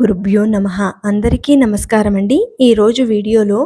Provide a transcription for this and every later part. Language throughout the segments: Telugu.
గురుభ్యో నమ. అందరికీ నమస్కారం అండి ఈరోజు వీడియోలో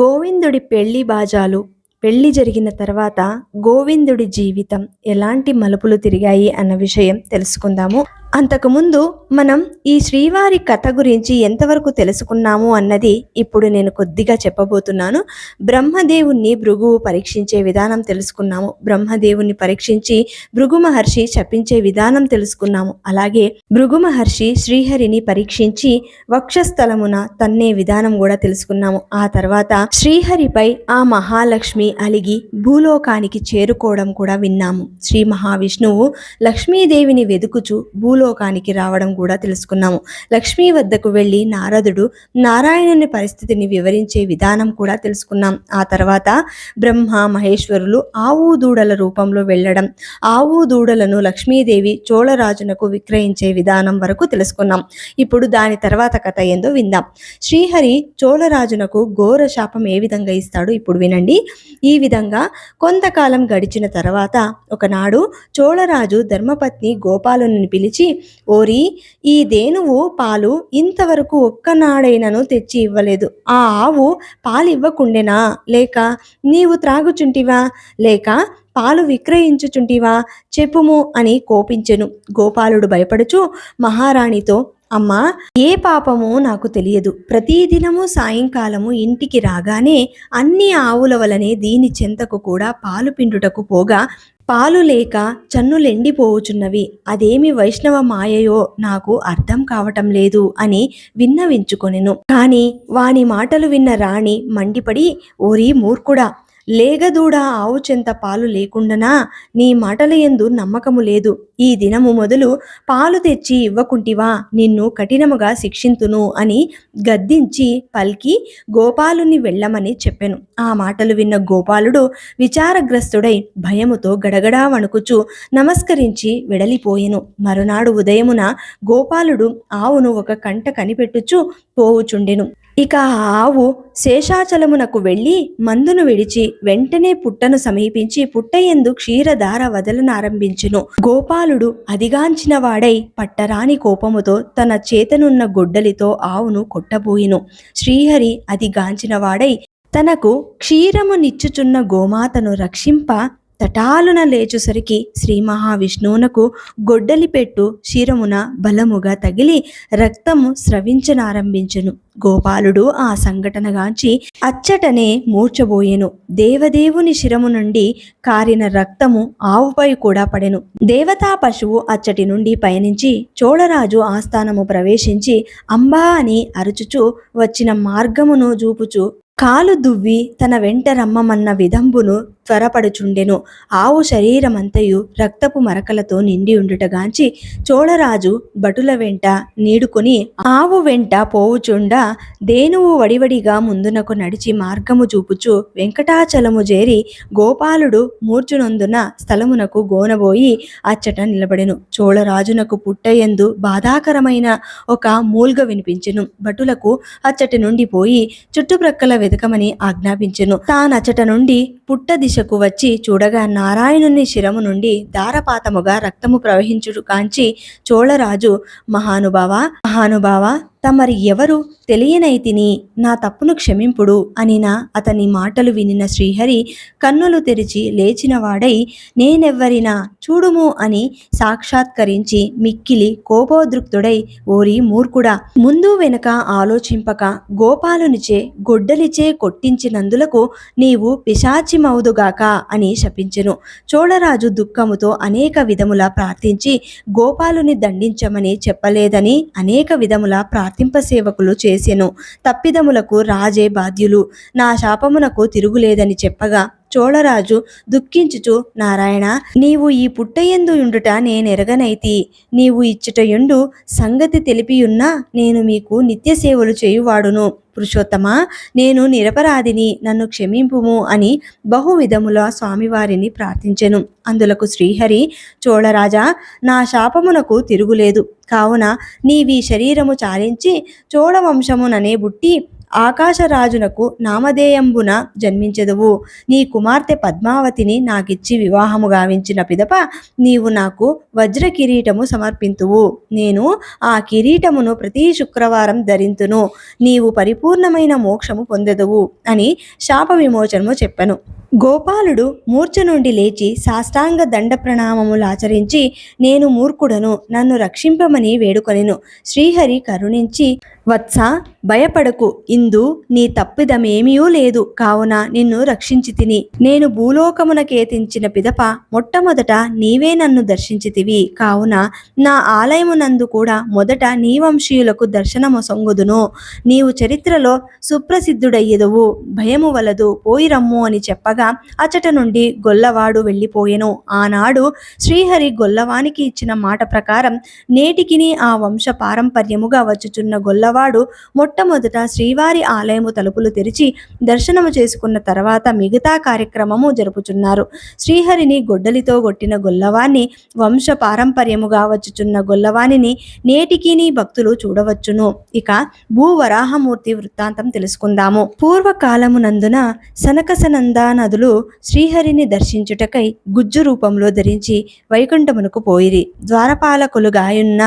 గోవిందుడి పెళ్ళి బాజాలు పెళ్ళి జరిగిన తర్వాత గోవిందుడి జీవితం ఎలాంటి మలుపులు తిరిగాయి అన్న విషయం తెలుసుకుందాము. అంతకుముందు మనం ఈ శ్రీవారి కథ గురించి ఎంతవరకు తెలుసుకున్నాము అన్నది ఇప్పుడు నేను కొద్దిగా చెప్పబోతున్నాను. బ్రహ్మదేవుణ్ణి భృగువు పరీక్షించే విధానం తెలుసుకున్నాము. బ్రహ్మదేవుణ్ణి పరీక్షించి భృగు మహర్షి చపించే విధానం తెలుసుకున్నాము. అలాగే భృగు మహర్షి శ్రీహరిని పరీక్షించి వక్షస్థలమున తన్నే విధానం కూడా తెలుసుకున్నాము. ఆ తర్వాత శ్రీహరిపై ఆ మహాలక్ష్మి అలిగి భూలోకానికి చేరుకోవడం కూడా విన్నాము. శ్రీ మహావిష్ణువు లక్ష్మీదేవిని వెదుకుచు భూలోకానికి రావడం కూడా తెలుసుకున్నాము. లక్ష్మీ వద్దకు వెళ్ళి నారదుడు నారాయణుని పరిస్థితిని వివరించే విధానం కూడా తెలుసుకున్నాం. ఆ తర్వాత బ్రహ్మ మహేశ్వరులు ఆవు దూడల రూపంలో వెళ్ళడం ఆవు దూడలను లక్ష్మీదేవి చోళరాజునకు విక్రయించే విధానం వరకు తెలుసుకున్నాం. ఇప్పుడు దాని తర్వాత కథ ఏందో విందాం. శ్రీహరి చోళరాజునకు ఘోర శాపం ఏ విధంగా ఇస్తాడో ఇప్పుడు వినండి. ఈ విధంగా కొంతకాలం గడిచిన తర్వాత ఒకనాడు చోళరాజు ధర్మపత్ని గోపాలుని పిలిచి ఓరి ఈ దేనువు పాలు ఇంతవరకు ఒక్కనాడైనను తెచ్చి ఇవ్వలేదు. ఆ ఆవు పాలు ఇవ్వకుండెనా లేక నీవు త్రాగుచుంటివా? లేక పాలు విక్రయించుచుంటివా? చెప్పుము అని కోపించెను. గోపాలుడు భయపడుచు మహారాణితో అమ్మా ఏ పాపమో నాకు తెలియదు. ప్రతిదినము సాయంకాలము ఇంటికి రాగానే అన్ని ఆవుల వలనే దీని చెంతకు కూడా పాలు పిండుటకు పోగా పాలు లేక చన్నులెండిపోవుచున్నవి అదేమి వైష్ణవ మాయయో నాకు అర్థం కావటం లేదు అని విన్నవించుకొనెను. కాని వాని మాటలు విన్న రాణి మండిపడి ఓరి మూర్ఖుడా లేగదూడ ఆవు చెంత పాలు లేకుండానా? నీ మాటల ఎందు నమ్మకము లేదు. ఈ దినము మొదలు పాలు తెచ్చి ఇవ్వకుంటివా? నిన్ను కఠినముగా శిక్షింతును అని గద్దించి పల్కి గోపాలుని వెళ్ళమని చెప్పెను. ఆ మాటలు విన్న గోపాలుడు విచారగ్రస్తుడై భయముతో గడగడా వణుకుచు నమస్కరించి వెడలిపోయెను. మరునాడు ఉదయమున గోపాలుడు ఆవును ఒక కంట కనిపెట్టుచు పోవుచుండెను. ఇక ఆ ఆవు శేషాచలమునకు వెళ్ళి మందును విడిచి వెంటనే పుట్టను సమీపించి పుట్టయందు క్షీరధార వదలనారంభించును గోపాలుడు అదిగాంచిన వాడై పట్టరాని కోపముతో తన చేతనున్న గొడ్డలితో ఆవును కొట్టబోయిను. శ్రీహరి అదిగాంచిన వాడై తనకు క్షీరము నిచ్చుచున్న గోమాతను రక్షింప తటాలున లేచుసరికి శ్రీ మహావిష్ణువునకు గొడ్డలి పెట్టు శిరమున బలముగా తగిలి రక్తము స్రవించనారంభించెను. గోపాలుడు ఆ సంఘటనగాంచి అచ్చటనే మూర్చబోయెను. దేవదేవుని శిరము నుండి కారిన రక్తము ఆవుపై కూడా పడెను. దేవతా పశువు అచ్చటి నుండి పయనించి చోళరాజు ఆస్థానము ప్రవేశించి అంబా అని అరుచుచు వచ్చిన మార్గమును చూపుచు కాలు దువ్వి తన వెంట రమ్మమన్న విధంబును త్వరపడుచుండెను. ఆవు శరీరమంతయు రక్తపు మరకలతో నిండి ఉండుటగాంచి చోళరాజు భటుల వెంట నీడుకొని ఆవు వెంట పోవుచుండా దేనువు వడివడిగా ముందునకు నడిచి మార్గము చూపుచు వెంకటాచలము చేరి గోపాలుడు మూర్చునందున స్థలమునకు గోనబోయి అచ్చట నిలబడెను. చోళరాజునకు పుట్టయందు బాధాకరమైన ఒక మూల్గ వినిపించెను. భటులకు అచ్చటి నుండి పోయి చుట్టుప్రక్కల వెతకమని ఆజ్ఞాపించెను. తానచ్చట నుండి పుట్ట దిశ దిశకు వచ్చి చూడగా నారాయణుని శిరము నుండి ధారపాతముగా రక్తము ప్రవహించుడు కాంచి చోళరాజు మహానుభావ మహానుభావ తమరి ఎవరు తెలియనైతిని నా తప్పును క్షమింపుడు అనిన అతని మాటలు వినిన శ్రీహరి కన్నులు తెరిచి లేచినవాడై నేనెవ్వరినా చూడుము అని సాక్షాత్కరించి మిక్కిలి కోపోద్రుక్తుడై ఓరి మూర్ఖుడా ముందు వెనుక ఆలోచింపక గోపాలునిచే గొడ్డలిచే కొట్టించినందులకు నీవు పిశాచిమవుదుగాక అని శపించెను. చోళరాజు దుఃఖముతో అనేక విధముల ప్రార్థించి గోపాలుని దండించమని చెప్పలేదని అనేక విధముల ప్రార్థింప సేవకులు చేసెను. తప్పిదములకు రాజే బాధ్యులు. నా శాపమునకు తిరుగులేదని చెప్పగా చోళరాజు దుఃఖించుచు నారాయణ నీవు ఈ పుట్టయందు యుండుట నేనెరగనైతి. నీవు ఇచ్చుటయుండు సంగతి తెలిపియున్నా నేను మీకు నిత్య సేవలు చేయువాడును. పురుషోత్తమా నేను నిరపరాధిని నన్ను క్షమింపుము అని బహువిధముల స్వామివారిని ప్రార్థించెను. అందులకు శ్రీహరి చోళరాజా నా శాపమునకు తిరుగులేదు. కావున నీవి శరీరము చాలించి చోళవంశముననే బుట్టి ఆకాశరాజునకు నామధేయంబున జన్మించెదవు. నీ కుమార్తె పద్మావతిని నాకిచ్చి వివాహము గావించిన పిదప నీవు నాకు వజ్ర కిరీటము సమర్పింతువు. నేను ఆ కిరీటమును ప్రతి శుక్రవారం ధరింతును. నీవు పరిపూర్ణమైన మోక్షము పొందెదవు అని శాప విమోచనము చెప్పెను. గోపాలుడు మూర్ఛ నుండి లేచి సాష్టాంగ దండ ప్రణామములు ఆచరించి నేను మూర్ఖుడను నన్ను రక్షింపమని వేడుకొనెను. శ్రీహరి కరుణించి వత్స భయపడకు. ఇందు నీ తప్పిదమేమీయూ లేదు. కావున నిన్ను రక్షించి తిని. నేను భూలోకమునకేతించిన పిదప మొట్టమొదట నీవే నన్ను దర్శించితివి కావున నా ఆలయమునందు కూడా మొదట నీ వంశీయులకు దర్శనము సొంగుదును నీవు చరిత్రలో సుప్రసిద్ధుడయ్యదువు. భయము వలదు. పోయి రమ్ము అని చెప్పగా అచట నుండి గొల్లవాడు వెళ్ళిపోయెను. ఆనాడు శ్రీహరి గొల్లవానికి ఇచ్చిన మాట ప్రకారం నేటికిని ఆ వంశ పారంపర్యముగా వచ్చుచున్న గొల్లవాడు మొట్టమొదట శ్రీవారి ఆలయము తలుపులు తెరిచి దర్శనము చేసుకున్న తర్వాత మిగతా కార్యక్రమము జరుపుచున్నారు. శ్రీహరిని గొడ్డలితో కొట్టిన గొల్లవాన్ని వంశ పారంపర్యముగా వచ్చుచున్న గొల్లవానిని నేటికిని భక్తులు చూడవచ్చును. ఇక భూవరాహమూర్తి వృత్తాంతం తెలుసుకుందాము. పూర్వకాలమునందున సనకసనందా నదులు శ్రీహరిని దర్శించుటకై గుజ్జు రూపంలో ధరించి వైకుంఠమునకు పోయిరి. ద్వారపాలకులు గాయున్న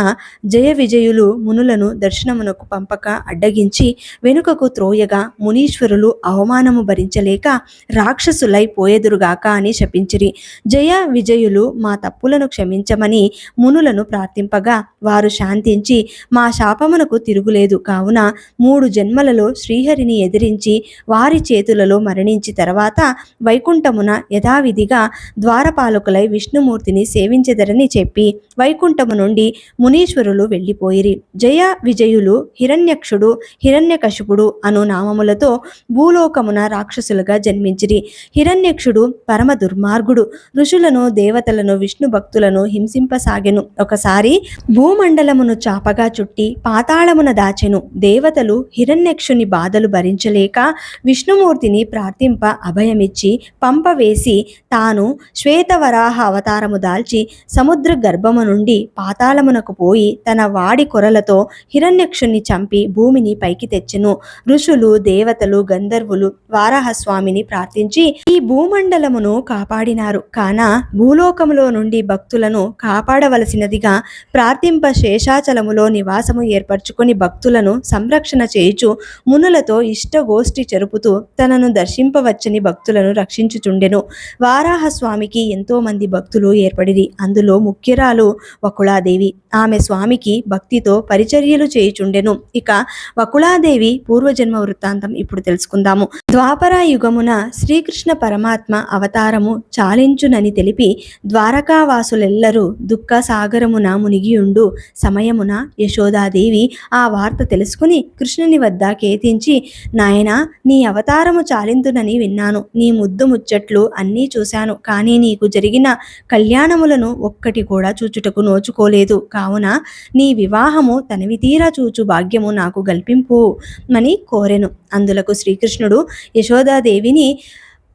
జయ విజయులు మునులను దర్శనమునకు పంపక అడ్డ అడ్డగించి వెనుకకు త్రోయగా మునీశ్వరులు అవమానము భరించలేక రాక్షసులై పోయెదురుగాక అని శపించిరి. జయ విజయులు మా తప్పులను క్షమించమని మునులను ప్రార్థింపగా వారు శాంతించి మా శాపమునకు తిరుగులేదు. కావున మూడు జన్మలలో శ్రీహరిని ఎదిరించి వారి చేతులలో మరణించి తర్వాత వైకుంఠమున యథావిధిగా ద్వారపాలకులై విష్ణుమూర్తిని సేవించెదరని చెప్పి వైకుంఠము నుండి మునీశ్వరులు వెళ్ళిపోయిరి. జయ విజయులు హిరణ్యక్షుడు హిరణ్యకశిపుడు అను నామములతో భూలోకమున రాక్షసులుగా జన్మించిరి. హిరణ్యక్షుడు పరమ దుర్మార్గుడు ఋషులను దేవతలను విష్ణు భక్తులను హింసింపసాగెను. ఒకసారి భూమండలమును చాపగా చుట్టి పాతాళమున దాచెను. దేవతలు హిరణ్యక్షుని బాధలు భరించలేక విష్ణుమూర్తిని ప్రార్థింప అభయమిచ్చి పంపవేసి తాను శ్వేతవరాహ అవతారము దాల్చి సముద్ర గర్భము నుండి పాతాళమునకు పోయి తన వాడి కొరలతో హిరణ్యక్షుని చంపి భూమిని పైకి తెచ్చెను. ఋషులు దేవతలు గంధర్వులు వారాహస్వామిని ప్రార్థించి ఈ భూమండలమును కాపాడినారు. కాన భూలోకములో నుండి భక్తులను కాపాడవలసినదిగా ప్రార్థింప శేషాచలములో నివాసము ఏర్పరచుకొని భక్తులను సంరక్షణ చేయుచు మునులతో ఇష్టగోష్ఠి జరుపుతూ తనను దర్శింపవచ్చని భక్తులను రక్షించుచుండెను. వారాహస్వామికి ఎంతో మంది భక్తులు ఏర్పడిరి. అందులో ముఖ్యరాలు వకుళాదేవి. ఆమె స్వామికి భక్తితో పరిచర్యలు చేయుచుండెను. ఇక వకుళాదేవి పూర్వజన్మ వృత్తాంతం ఇప్పుడు తెలుసుకుందాము. ద్వాపర యుగమున శ్రీకృష్ణ పరమాత్మ అవతారము చాలించునని తెలిపి ద్వారకావాసులెల్లరూ దుఃఖ సాగరమున మునిగియుండు సమయమున యశోదాదేవి ఆ వార్త తెలుసుకుని కృష్ణుని వద్ద కేతించి నాయనా నీ అవతారము చాలింతునని విన్నాను. నీ ముద్దు ముచ్చట్లు అన్నీ చూశాను. కానీ నీకు జరిగిన కళ్యాణములను ఒక్కటి కూడా చూచుటకు నోచుకోలేదు. కావున నీ వివాహము తనివి తీరా చూచు భాగ్యము నాకు గల్పింపు అని కోరెను. అందులకు శ్రీకృష్ణుడు యశోదాదేవిని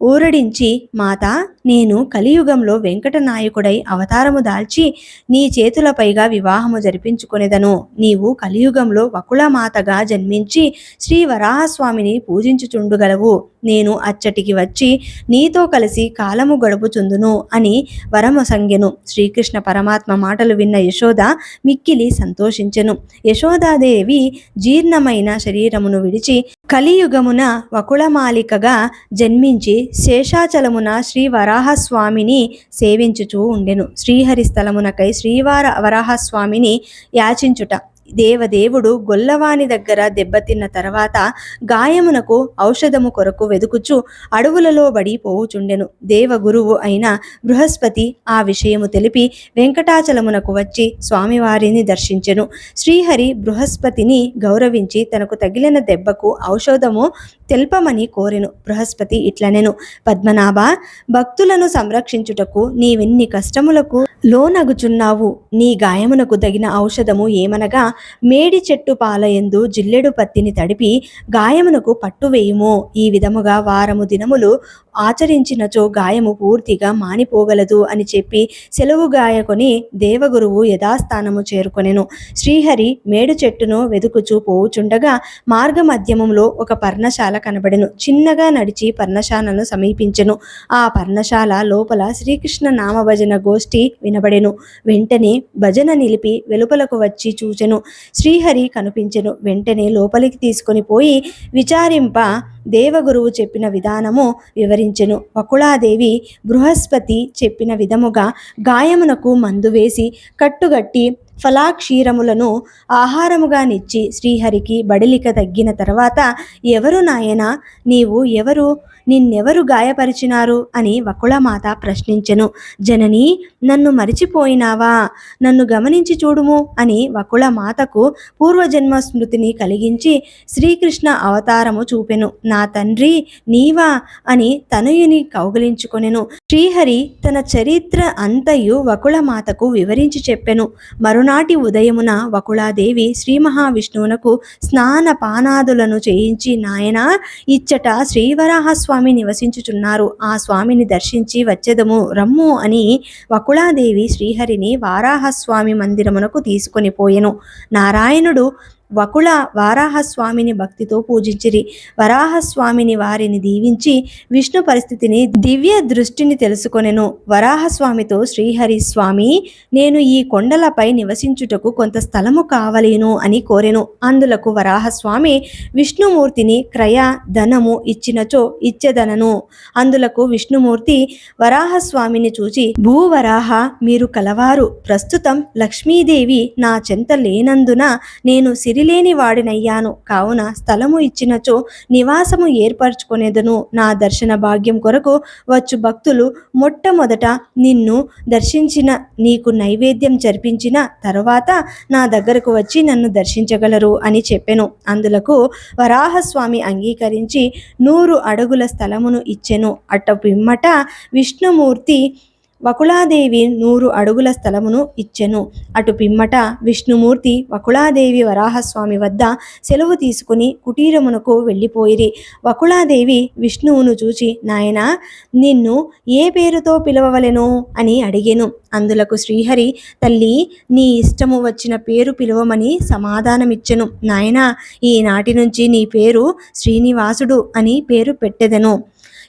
ఊరడించి మాత నేను కలియుగంలో వెంకటనాయకుడై అవతారము దాల్చి నీ చేతులపైగా వివాహము జరిపించుకొనేదను. నీవు కలియుగంలో వకులమాతగా జన్మించి శ్రీ వరాహస్వామిని పూజించుచుండుగలవు. నేను అచ్చటికి వచ్చి నీతో కలిసి కాలము గడుపుచుందును అని వరమసంగెను. శ్రీకృష్ణ పరమాత్మ మాటలు విన్న యశోద మిక్కిలి సంతోషించెను. యశోదాదేవి జీర్ణమైన శరీరమును విడిచి కలియుగమున వకుళమాలికగా జన్మించి శేషాచలమున శ్రీ వరాహస్వామిని సేవించుచూ ఉండెను. శ్రీహరి స్థలమునకై శ్రీవార వరాహస్వామిని యాచించుట. దేవదేవుడు గొల్లవాని దగ్గర దెబ్బతిన్న తర్వాత గాయమునకు ఔషధము కొరకు వెదుకుచు అడవులలో బడి పోవుచుండెను. దేవగురువు అయిన బృహస్పతి ఆ విషయము తెలిపి వెంకటాచలమునకు వచ్చి స్వామివారిని దర్శించెను. శ్రీహరి బృహస్పతిని గౌరవించి తనకు తగిలిన దెబ్బకు ఔషధము తెల్పమని కోరెను బృహస్పతి ఇట్లనెను. పద్మనాభ భక్తులను సంరక్షించుటకు నీవెన్ని కష్టములకు లోనగుచున్నావు? నీ గాయమునకు తగిన ఔషధము ఏమనగా మేడి చెట్టు పాలయందు జిల్లెడు పత్తిని తడిపి గాయమునకు పట్టు వేయుము. ఈ విధముగా వారము దినములు ఆచరించినచో గాయము పూర్తిగా మానిపోగలదు అని చెప్పి సెలవు గాయకొని దేవగురువు యథాస్థానము చేరుకొనెను. శ్రీహరి మేడు చెట్టును వెదుకుచూ పోవుచుండగా మార్గ మధ్యమంలో ఒక పర్ణశాల కనబడెను. చిన్నగా నడిచి పర్ణశాలను సమీపించెను. ఆ పర్ణశాల లోపల శ్రీకృష్ణ నామభజన గోష్ఠి వినబడెను. వెంటనే భజన నిలిపి వెలుపలకు వచ్చి చూచెను. శ్రీహరి కనిపించెను. వెంటనే లోపలికి తీసుకొని పోయి విచారింప దేవగురువు చెప్పిన విధానము వివరించెను. వకుళాదేవి బృహస్పతి చెప్పిన విధముగా గాయమునకు మందు వేసి కట్టుగట్టి ఫలాక్షీరములను ఆహారముగా నిచ్చి శ్రీహరికి బడిలిక తగ్గిన తర్వాత ఎవరు నాయనా? నీవు ఎవరు? నిన్నెవరు గాయపరిచినారు అని వకుళమాత ప్రశ్నించెను. జనని నన్ను మరిచిపోయినావా? నన్ను గమనించి చూడుము అని వకుళమాతకు పూర్వజన్మ స్మృతిని కలిగించి శ్రీకృష్ణ అవతారము చూపెను. నా తండ్రి నీవా అని తనయుని కౌగిలించుకొనెను. శ్రీహరి తన చరిత్ర అంతయు వకుళమాతకు వివరించి చెప్పెను. మరునాటి ఉదయమున వకుళాదేవి శ్రీ మహావిష్ణువునకు స్నాన పానాదులను చేయించి నాయన ఇచ్చట శ్రీవరాహస్వామి నివసించుచున్నారు. ఆ స్వామిని దర్శించి వచ్చేదము. రమ్ము అని వకుళాదేవి శ్రీహరిని వారాహస్వామి మందిరమునకు తీసుకొని పోయెను. నారాయణుడు వకుళ వారాహస్వామిని భక్తితో పూజించిరి. వరాహస్వామిని వారిని దీవించి విష్ణు పరిస్థితిని దివ్య దృష్టిని తెలుసుకొనెను. వరాహస్వామితో శ్రీహరి స్వామి నేను ఈ కొండలపై నివసించుటకు కొంత స్థలము కావలేను అని కోరెను. అందులకు వరాహస్వామి విష్ణుమూర్తిని క్రయ ధనము ఇచ్చినచో ఇచ్చేదనను. అందులకు విష్ణుమూర్తి వరాహస్వామిని చూచి భూవరాహ మీరు కలవారు. ప్రస్తుతం లక్ష్మీదేవి నా చెంత లేనందున నేను సిరిలేని వాడినయ్యాను కావున స్థలము ఇచ్చినచో నివాసము ఏర్పరచుకొనేదను. నా దర్శన భాగ్యం కొరకు వచ్చు భక్తులు మొట్టమొదట నిన్ను దర్శించిన నీకు నైవేద్యం జరిపించిన తరువాత నా దగ్గరకు వచ్చి నన్ను దర్శించగలరు అని చెప్పెను. అందులకు వరాహస్వామి అంగీకరించి నూరు అడుగుల స్థలమును ఇచ్చెను. అట్ట పిమ్మట విష్ణుమూర్తి వకుళాదేవి నూరు అడుగుల స్థలమును ఇచ్చెను. అటు పిమ్మట విష్ణుమూర్తి వకుళాదేవి వరాహస్వామి వద్ద సెలవు తీసుకుని కుటీరమునకు వెళ్ళిపోయిరి. వకుళాదేవి విష్ణువును చూచి నాయన నిన్ను ఏ పేరుతో పిలవవలెను? అని అడిగెను. అందులకు శ్రీహరి తల్లి నీ ఇష్టము వచ్చిన పేరు పిలువమని సమాధానమిచ్చెను. నాయన ఈనాటి నుంచి నీ పేరు శ్రీనివాసుడు అని పేరు పెట్టెదెను.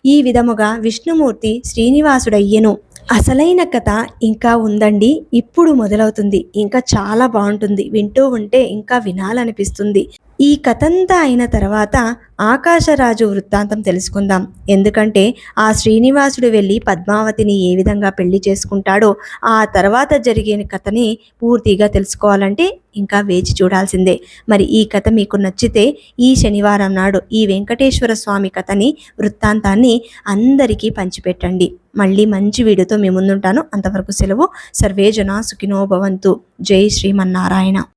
ఈ విధముగా విష్ణుమూర్తి శ్రీనివాసుడయ్యెను. అసలైన కథ ఇంకా ఉందండి. ఇప్పుడు మొదలవుతుంది. ఇంకా చాలా బాగుంటుంది. వింటూ ఉంటే ఇంకా వినాలనిపిస్తుంది. ఈ కథంతా అయిన తర్వాత ఆకాశరాజు వృత్తాంతం తెలుసుకుందాం. ఎందుకంటే ఆ శ్రీనివాసుడు వెళ్ళి పద్మావతిని ఏ విధంగా పెళ్ళి చేసుకుంటాడో ఆ తర్వాత జరిగిన కథని పూర్తిగా తెలుసుకోవాలంటే ఇంకా వేచి చూడాల్సిందే. మరి ఈ కథ మీకు నచ్చితే ఈ శనివారం నాడు ఈ వెంకటేశ్వర స్వామి కథని వృత్తాంతాన్ని అందరికీ పంచిపెట్టండి. మళ్ళీ మంచి వీడియోతో మీ ముందుంటాను. అంతవరకు సెలవు. సర్వే సుఖినోభవంతు జై శ్రీమన్నారాయణ.